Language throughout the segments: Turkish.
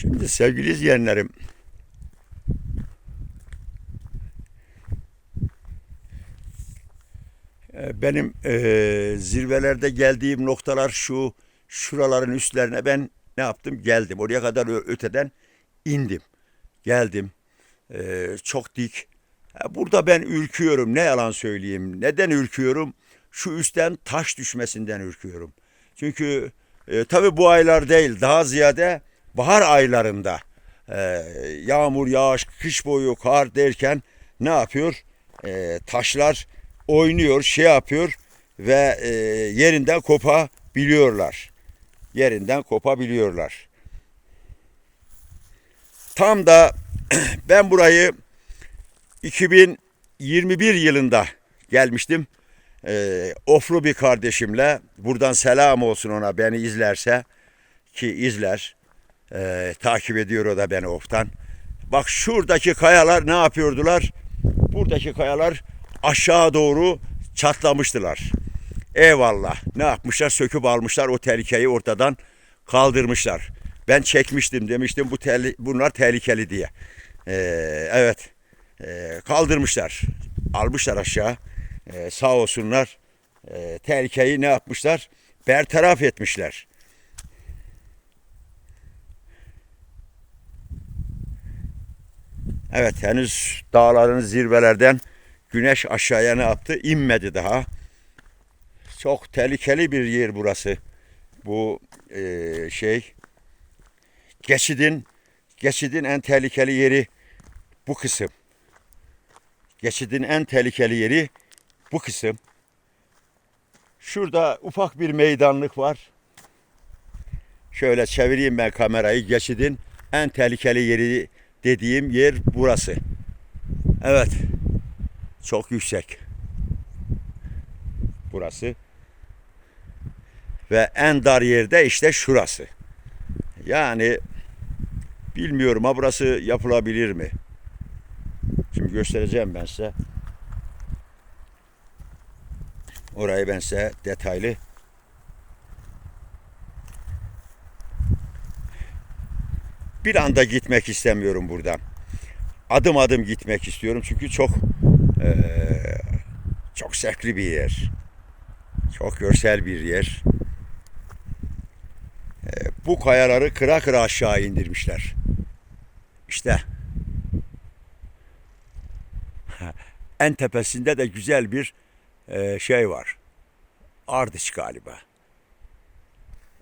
Şimdi sevgili izleyenlerim. E, benim e, zirvelerde geldiğim noktalar şu şuraların üstlerine ben ne yaptım? Geldim. Oraya kadar öteden indim. Geldim. E, çok dik. Burada ben ürküyorum. Ne yalan söyleyeyim. Neden ürküyorum? Şu üstten taş düşmesinden ürküyorum. Çünkü e, tabi bu aylar değil. Daha ziyade bahar aylarında e, yağmur yağış kış boyu kar derken ne yapıyor? E, taşlar oynuyor şey yapıyor ve e, yerinden kopabiliyorlar. Yerinden kopabiliyorlar. Tam da ben burayı 2021 yılında gelmiştim. Ee, oflu bir kardeşimle buradan selam olsun ona beni izlerse ki izler Ee, takip ediyor o da beni oftan. Bak şuradaki kayalar ne yapıyordular? Buradaki kayalar aşağı doğru çatlamıştılar. Eyvallah. Ne yapmışlar? Söküp almışlar o tehlikeyi ortadan kaldırmışlar. Ben çekmiştim demiştim bu tehli- bunlar tehlikeli diye. Ee, evet. Ee, kaldırmışlar. Almışlar aşağı. Ee, sağ olsunlar. Ee, tehlikeyi ne yapmışlar? Bertaraf etmişler. Evet henüz dağların zirvelerden güneş aşağıya ne yaptı? İnmedi daha. Çok tehlikeli bir yer burası. Bu eee, şey geçidin geçidin en tehlikeli yeri bu kısım. Geçidin en tehlikeli yeri bu kısım. Şurada ufak bir meydanlık var. Şöyle çevireyim ben kamerayı. Geçidin en tehlikeli yeri dediğim yer burası. Evet. Çok yüksek. Burası. Ve en dar yerde işte şurası. Yani bilmiyorum ha burası yapılabilir mi? Şimdi göstereceğim ben size. Orayı ben size detaylı bir anda gitmek istemiyorum buradan. Adım adım gitmek istiyorum çünkü çok eee, çok zevkli bir yer. Çok görsel bir yer. Eee, bu kayaları kıra kıra aşağı indirmişler. İşte en tepesinde de güzel bir eee, şey var. Ardıç galiba.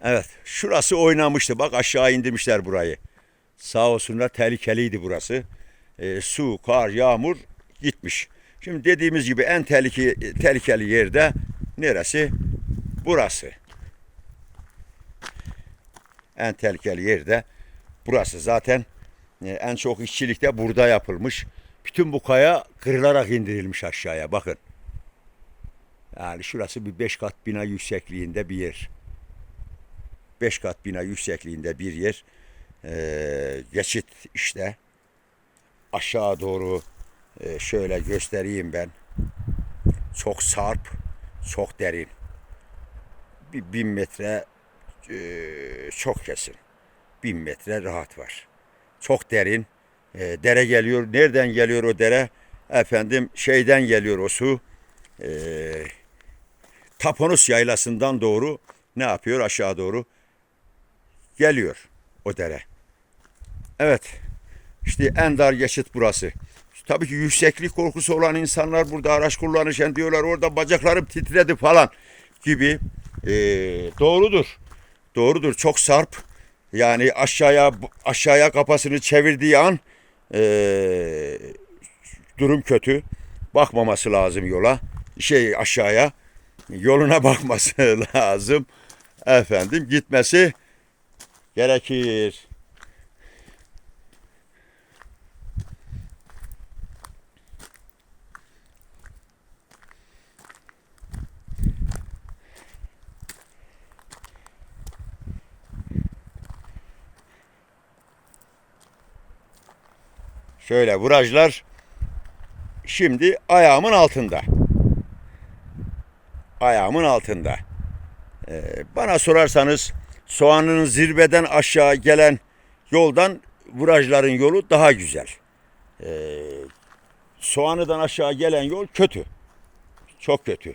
Evet, şurası oynamıştı. Bak aşağı indirmişler burayı. Sağ olsunlar tehlikeliydi burası. Ee, su, kar, yağmur gitmiş. Şimdi dediğimiz gibi en tehlikeli, tehlikeli yerde neresi? Burası. En tehlikeli yerde burası. Zaten e, en çok işçilik de burada yapılmış. Bütün bu kaya kırılarak indirilmiş aşağıya. Bakın. Yani şurası bir beş kat bina yüksekliğinde bir yer. Beş kat bina yüksekliğinde bir yer. Ee, geçit işte aşağı doğru e, şöyle göstereyim ben. Çok sarp, çok derin. Bir bin metre e, çok kesin. Bin metre rahat var. Çok derin. E, dere geliyor. Nereden geliyor o dere? Efendim şeyden geliyor o su. E, Taponus yaylasından doğru ne yapıyor aşağı doğru geliyor o dere. Evet. İşte en dar geçit burası. Tabii ki yükseklik korkusu olan insanlar burada araç kullanırken diyorlar orada bacaklarım titredi falan gibi. Ee, doğrudur. Doğrudur. Çok sarp. Yani aşağıya aşağıya kafasını çevirdiği an ee, durum kötü. Bakmaması lazım yola. Şey aşağıya. Yoluna bakması lazım. Efendim gitmesi gerekir. Şöyle virajlar şimdi ayağımın altında. Ayağımın altında. Ee, bana sorarsanız soğanın zirveden aşağı gelen yoldan virajların yolu daha güzel. Ee, Soğanı'dan aşağı gelen yol kötü. Çok kötü.